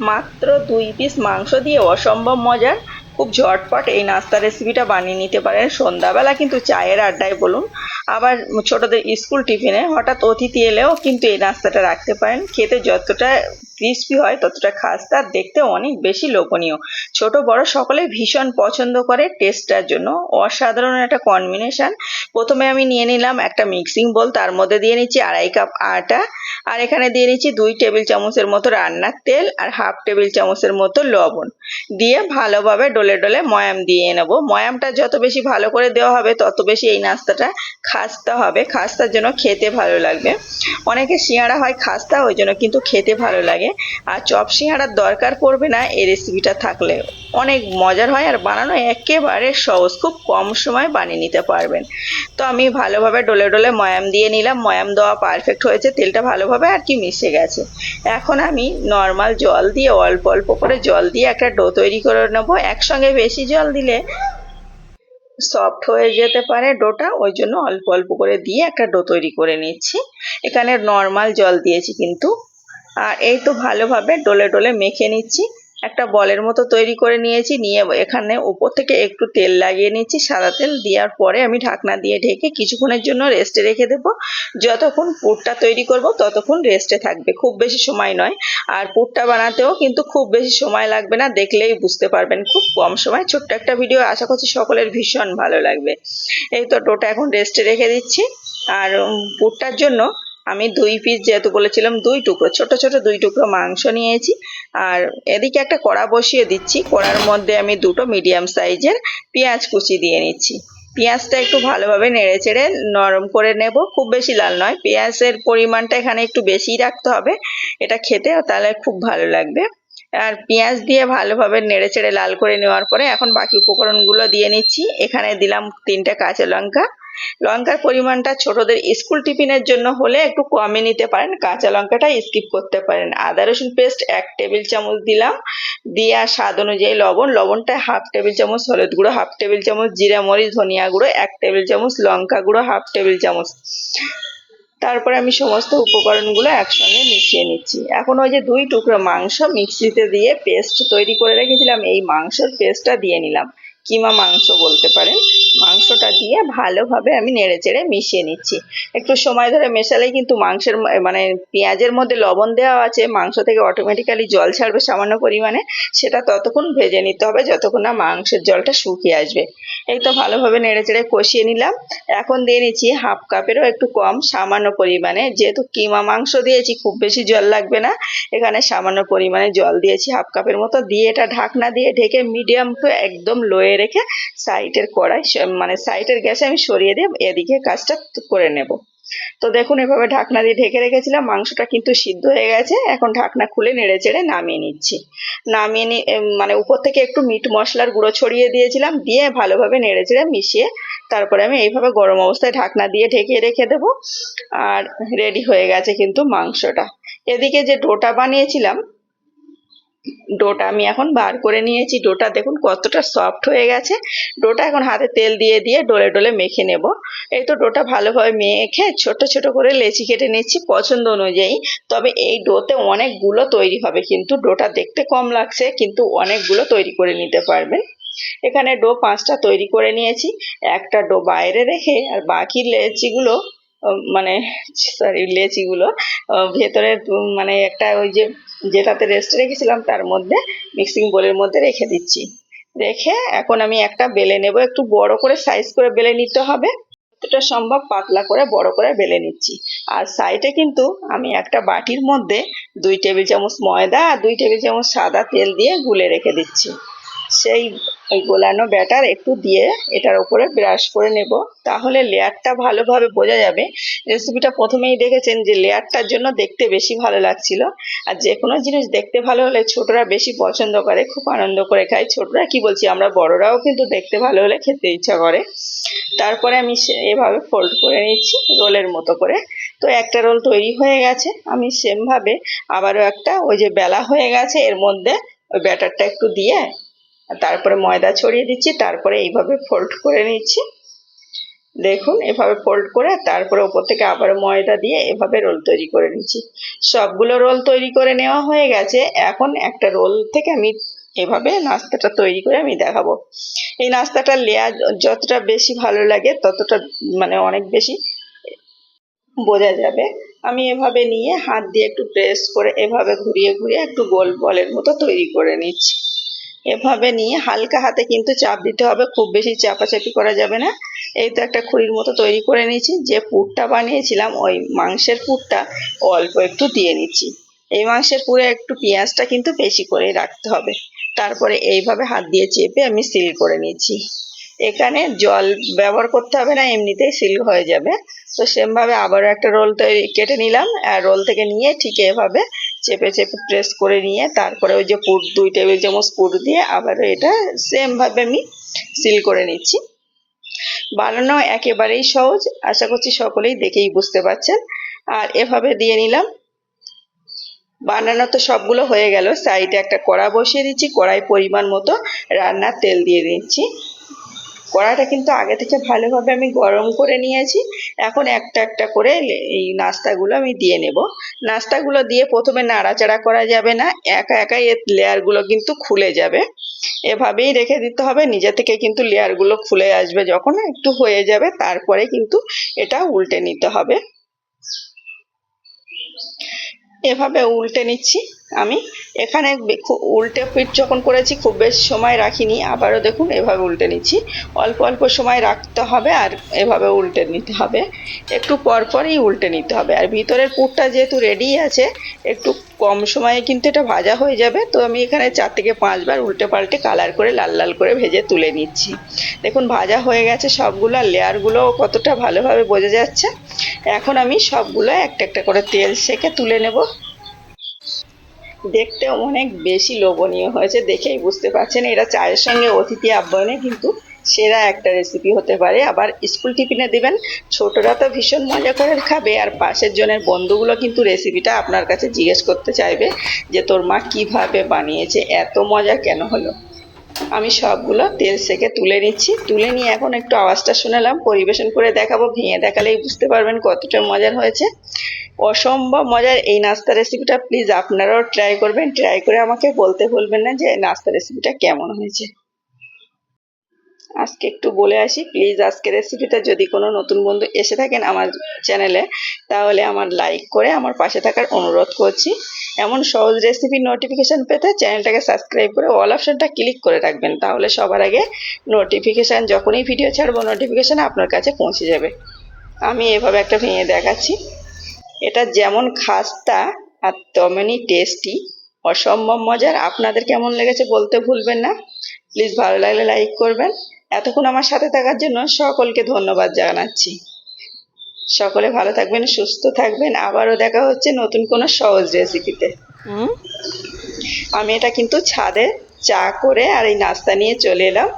মাত্র দুই পিস মাংস দিয়ে অসম্ভব মজার। খুব ঝটপট এই নাস্তা রেসিপিটা বানিয়ে নিতে পারেন। সন্ধ্যাবেলা কিন্তু চায়ের আড্ডায় বলুন। আবার ছোটদের স্কুল টিফিনে হঠাৎ অতিথি এলেও কিন্তু এই নাস্তাটা রাখতে পারেন। খেতে যতটা ক্রিস্পি হয়, ততটা খাস্তা আর দেখতে অনেক বেশি লোভনীয়। ছোট, বড় সকলে ভীষণ পছন্দ করে টেস্টটার জন্য। অসাধারণ একটা কম্বিনেশন প্রথমে আমি নিয়ে নিলাম একটা মিক্সিং বোল তার মধ্যে দিয়ে নিচ্ছি আড়াই কাপ আটা, আর এখানে দিয়ে নিচ্ছি দুই টেবিল চামচের মতো রান্নার তেল আর হাফ টেবিল চামচের মতো লবণ। দিয়ে ভালোভাবে ডলে ডলে ময়াম দিয়ে নেব। ময়ামটা যত বেশি ভালো করে দেওয়া হবে, তত বেশি এই নাস্তাটা খাস্তা হবে। খাস্তার জন্য খেতে ভালো লাগবে। অনেকে সিঙ্গাড়া হয় খাস্তা, ওই জন্য কিন্তু খেতে ভালো লাগে। আর চপ সিঙ্গাড়ার দরকার পড়বে না এই রেসিপিটা থাকলে। অনেক মজার হয় আর বানানো একেবারে সহজ, খুব কম সময় বানিয়ে নিতে পারবেন। তো আমি ভালোভাবে ডলে ডলে ময়াম দিয়ে নিলাম, ময়াম দেওয়া পারফেক্ট হয়েছে, তেলটা ভালোভাবে আর কি মিশে গেছে। এখন আমি নর্মাল জল দিয়ে, অল্প অল্প করে জল দিয়ে একটা ডো তৈরি করে নেব। একসঙ্গে বেশি জল দিলে সফট হয়ে যেতে পারে ডোটা ওই জন্য অল্প অল্প করে দিয়ে একটা ডো তৈরি করে নিচ্ছি। এখানে নর্মাল জল দিয়েছি কিন্তু। আর এই তো ভালোভাবে ডলে ডলে মেখে নিচ্ছি। একটা বলের মতো তৈরি করে নিয়েছি, নিয়ে এখানে উপর থেকে একটু তেল লাগিয়ে নিচ্ছি। সাদা তেল দেওয়ার পরে আমি ঢাকনা দিয়ে ঢেকে কিছুক্ষণের জন্য রেস্টে রেখে দেবো। যতক্ষণ পুরটা তৈরি করব, ততক্ষণ রেস্টে থাকবে। খুব বেশি সময় নয়। আর পুরটা বানাতেও কিন্তু খুব বেশি সময় লাগবে না, দেখলেই বুঝতে পারবেন। খুব কম সময়। ছোট্ট একটা ভিডিও আশা করছি সকলের ভীষণ ভালো লাগবে। এই তো ডোটা এখন রেস্টে রেখে দিচ্ছি। আর পুরটার জন্য আমি দুই পিস যেহেতু বলেছিলাম, দুই টুকরো, ছোট ছোট দুই টুকরো মাংস নিয়েছি। আর এদিকে একটা কড়া বসিয়ে দিচ্ছি। কড়ার মধ্যে আমি দুটো মিডিয়াম সাইজের পেঁয়াজ কুচি দিয়ে নিচ্ছি। পেঁয়াজটা একটু ভালোভাবে নেড়ে চেড়ে নরম করে নেব। খুব বেশি লাল নয়, পেঁয়াজের পরিমাণটা এখানে একটু বেশিই রাখতে হবে। এটা খেতে তাহলে খুব ভালো লাগবে। আর পেঁয়াজ দিয়ে ভালোভাবে নেড়ে চেড়ে লাল করে নেওয়ার পরে এখন বাকি উপকরণগুলো দিয়ে নিচ্ছি। এখানে দিলাম তিনটে কাঁচা লঙ্কা লঙ্কার পরিমাণটা ছোটদের স্কুল টিফিনের জন্য হলে একটু কমে নিতে পারেন, কাঁচা লঙ্কাটা স্কিপ করতে পারেন। আদা, রসুন পেস্ট এক টেবিল চামচ দিলাম। দিয়ে স্বাদ অনুযায়ী লবণ। লবণটা হাফ টেবিল চামচ হলুদ গুঁড়ো, হাফ টেবিল চামচ জিরা মরিচ, ধনিয়া গুঁড়ো, এক টেবিল চামচ লঙ্কা গুঁড়ো, হাফ টেবিল চামচ। তারপরে আমি সমস্ত উপকরণগুলো একসঙ্গে মিশিয়ে নিচ্ছি। এখন ওই যে দুই টুকরো মাংস মিক্সিতে দিয়ে পেস্ট তৈরি করে রেখেছিলাম, এই মাংসের পেস্টটা দিয়ে নিলাম। কিমা মাংস বলতে পারেন। মাংসটা দিয়ে ভালোভাবে আমি নেড়ে চেড়ে মিশিয়ে নিচ্ছি। একটু সময় ধরে মেশালে কিন্তু মাংসের মানে পেঁয়াজের মধ্যে লবণ দেওয়া আছে। মাংস থেকে অটোমেটিক্যালি জল ছাড়বে সামান্য পরিমাণে। সেটা ততক্ষণ ভেজে নিতে হবে, যতক্ষণ না মাংসের জলটা শুকিয়ে আসবে। এই তো ভালোভাবে নেড়ে চেড়ে কষিয়ে নিলাম। এখন দিয়ে নিচ্ছি হাফ কাপেরও একটু কম, সামান্য পরিমাণে। যেহেতু কিমা মাংস দিয়েছি, খুব বেশি জল লাগবে না। এখানে সামান্য পরিমাণে জল দিয়েছি হাফ কাপের মতো। দিয়ে এটা ঢাকনা দিয়ে ঢেকে মিডিয়াম টু একদম লোয়ে রেখে সাইডের কড়াই মানে সাইটের গ্যাসে আমি সরিয়ে দিয়ে এদিকে কাজটা করে নেব। তো দেখুন, এভাবে ঢাকনা দিয়ে ঢেকে রেখেছিলাম, মাংসটা কিন্তু সিদ্ধ হয়ে গেছে। এখন ঢাকনা খুলে নেড়ে চেড়ে নামিয়ে নিচ্ছি। নামিয়ে নি মানে উপর থেকে একটু মিট মশলার গুঁড়ো ছড়িয়ে দিয়েছিলাম, দিয়ে ভালোভাবে নেড়ে চেড়ে মিশিয়ে তারপরে আমি এইভাবে গরম অবস্থায় ঢাকনা দিয়ে ঢেকে রেখে দেব। আর রেডি হয়ে গেছে কিন্তু মাংসটা। এদিকে যে ডোটা বানিয়েছিলাম ডোটা আমি এখন বার করে নিয়েছি। ডোটা দেখুন কতটা সফট হয়ে গেছে। ডোটা এখন হাতে তেল দিয়ে দিয়ে ডোলে ডোলে মেখে নেব। এই তো ডোটা ভালোভাবে মেখে ছোট ছোট করে লেচি কেটে নিচ্ছি পছন্দ অনুযায়ী। তবে এই ডোতে অনেকগুলো তৈরি হবে কিন্তু ডোটা দেখতে কম লাগছে, কিন্তু অনেকগুলো তৈরি করে নিতে পারবেন। এখানে ডো পাঁচটা তৈরি করে নিয়েছি। একটা ডো বাইরে রেখে আর বাকি লেচিগুলো মানে সরি লেচিগুলো ভেতরে মানে একটা ওই যে যেটাতে রেস্ট রেখেছিলাম, তার মধ্যে মিক্সিং বোলের মধ্যে রেখে দিচ্ছি। রেখে এখন আমি একটা বেলে নেব, একটু বড় করে সাইজ করে বেলে নিতে হবে। যতটা সম্ভব পাতলা করে বড় করে বেলে নিচ্ছি। আর সাইডে কিন্তু আমি একটা বাটির মধ্যে দুই টেবিল চামচ ময়দা আর দুই টেবিল চামচ সাদা তেল দিয়ে গুলে রেখে দিচ্ছি। সেই ওই গোলানো ব্যাটার একটু দিয়ে এটার উপরে ব্রাশ করে নেব। তাহলে লেয়ারটা ভালোভাবে বোঝা যাবে। রেসিপিটা প্রথমেই দেখেছেন যে লেয়ারটার জন্য দেখতে বেশি ভালো লাগছিল। আর যে কোনো জিনিস দেখতে ভালো হলে ছোটরা বেশি পছন্দ করে, খুব আনন্দ করে খায়। ছোটরা কি বলছি, আমরা বড়রাও কিন্তু দেখতে ভালো হলে খেতে ইচ্ছা করে। তারপরে আমি এভাবে ফোল্ড করে নিচ্ছি, রোলের মতো করে। তো একটা রোল তৈরি হয়ে গেছে। আমি সেমভাবে আবারও একটা, ওই যে বেলা হয়ে গেছে, এর মধ্যে ওই ব্যাটারটা একটু দিয়ে তারপরে ময়দা ছড়িয়ে দিচ্ছি, তারপরে এইভাবে ফোল্ড করে নিচ্ছি। দেখুন, এভাবে ফোল্ড করে তারপরে ওপর থেকে আবার ময়দা দিয়ে এভাবে রোল তৈরি করে নিচ্ছি। সবগুলো রোল তৈরি করে নেওয়া হয়ে গেছে। এখন একটা রোল থেকে আমি এভাবে নাস্তাটা তৈরি করে আমি দেখাবো। এই নাস্তাটা লেয়ার যতটা বেশি ভালো লাগে, ততটা মানে অনেক বেশি বোঝা যাবে। আমি এভাবে নিয়ে হাত দিয়ে একটু প্রেস করে এভাবে ঘুরিয়ে ঘুরিয়ে একটু গোল বলের মতো তৈরি করে নিচ্ছি। এভাবে নিয়ে হালকা হাতে কিন্তু চাপ দিতে হবে, খুব বেশি চাপাচাপি করা যাবে না। এই তো একটা খুঁড়ির মতো তৈরি করে নিয়েছি, যে পুরটা বানিয়েছিলাম ওই মাংসের পুরটা অল্প একটু দিয়ে নিচ্ছি। এই মাংসের পুরে একটু পেঁয়াজটা কিন্তু বেশি করেই রাখতে হবে। তারপরে এইভাবে হাত দিয়ে চেপে আমি সিল করে নিচ্ছি এখানে জল ব্যবহার করতে হবে না, এমনিতেই সিল হয়ে যাবে। তো সেমভাবে আবারও একটা রোল তৈরি, কেটে নিলাম, আর রোল থেকে নিয়ে ঠিক এভাবে চেপে চেপে প্রেস করে নিয়ে তারপরে ওই যে পুর, দুই টেবিল চামচ পুর দিয়ে আবারও এটা সেমভাবে আমি সিল করে নিচ্ছি। বানানো একেবারেই সহজ, আশা করছি সকলেই দেখেই বুঝতে পারছেন। আর এভাবে দিয়ে নিলাম। বানানো তো সবগুলো হয়ে গেল সাইডে একটা কড়া বসিয়ে দিচ্ছি, কড়াই পরিমাণ মতো রান্নার তেল দিয়ে দিচ্ছি। কড়াটা কিন্তু আগে থেকে ভালোভাবে আমি গরম করে নিয়েছি। এখন একটা একটা করে এই নাস্তাগুলো আমি দিয়ে নেব। নাস্তাগুলো দিয়ে প্রথমে নাড়াচাড়া করা যাবে না, একা একাই এর লেয়ারগুলো কিন্তু খুলে যাবে। এভাবেই রেখে দিতে হবে, নিজে থেকে কিন্তু লেয়ারগুলো খুলে আসবে যখন একটু হয়ে যাবে, তারপরে কিন্তু এটা উল্টে নিতে হবে। এভাবে উল্টে নিচ্ছি। আমি। এখানে উল্টে পিঠ যখন করেছি, খুব বেশি সময় রাখিনি। আবারও দেখুন, এভাবে উল্টে নিচ্ছি। অল্প অল্প সময় রাখতে হবে আর এভাবে উল্টে নিতে হবে। একটু পর পরই উল্টে নিতে হবে। আর ভিতরের পুরটা যেহেতু রেডি আছে, একটু কম সময়ে কিন্তু এটা ভাজা হয়ে যাবে। তো আমি এখানে চার থেকে পাঁচবার উল্টে পাল্টে কালার করে, লাল লাল করে ভেজে তুলে নিচ্ছি। দেখুন, ভাজা হয়ে গেছে সবগুলো লেয়ারগুলো কতটা ভালোভাবে বোঝা যাচ্ছে। এখন আমি সবগুলো একটা একটা করে তেল সেকে তুলে নেব। দেখতে অনেক বেশি লোভনীয় হয়েছে দেখেই বুঝতে পারছেন এটা চায়ের সঙ্গে অতিথি আপ্যায়নে কিন্তু সেরা একটা রেসিপি হতে পারে। আবার স্কুল টিফিনে দেবেন, ছোটরা তো ভীষণ মজা করে খাবে আর পাশের জনের বন্ধুগুলো কিন্তু রেসিপিটা আপনার কাছে জিজ্ঞেস করতে চাইবে যে তোর মা কীভাবে বানিয়েছে, এত মজা কেন হলো? আমি সবগুলো তেল সেকে তুলে নিচ্ছি। তুলে নিয়ে এখন একটু আওয়াজটা শুনালাম, পরিবেশন করে দেখাবো। ভেঙে দেখালেই বুঝতে পারবেন কতটা মজার হয়েছে। অসম্ভব মজার এই নাস্তা রেসিপিটা প্লিজ আপনারাও ট্রাই করবেন। ট্রাই করে আমাকে বলতে ভুলবেন না যে নাস্তা রেসিপিটা কেমন হয়েছে। আজকে একটু বলে আসি। প্লিজ আজকে রেসিপিটা যদি কোনো নতুন বন্ধু এসে থাকেন আমার চ্যানেলে তাহলে আমার লাইক করে আমার পাশে থাকার অনুরোধ করছি। এমন সহজ রেসিপির নোটিফিকেশান পেতে চ্যানেলটাকে সাবস্ক্রাইব করে অল অপশনটা ক্লিক করে রাখবেন। তাহলে সবার আগে নোটিফিকেশান যখনই ভিডিও ছাড়বো নোটিফিকেশান আপনার কাছে পৌঁছে যাবে। আমি এভাবে একটা ভেঙে দেখাচ্ছি। এটা যেমন খাস্তা আর তেমনই টেস্টি অসম্ভব মজার। আপনাদের কেমন লেগেছে বলতে ভুলবেন না। প্লিজ ভালো লাগলে লাইক করবেন। এতক্ষণ আমার সাথে থাকার জন্য সকলকে ধন্যবাদ জানাচ্ছি। সকলে ভালো থাকবেন সুস্থ থাকবেন। আবারও দেখা হচ্ছে নতুন কোনো সহজ রেসিপিতে আমি এটা কিন্তু ছাদে চা করে আর এই নাস্তা নিয়ে চলে এলাম।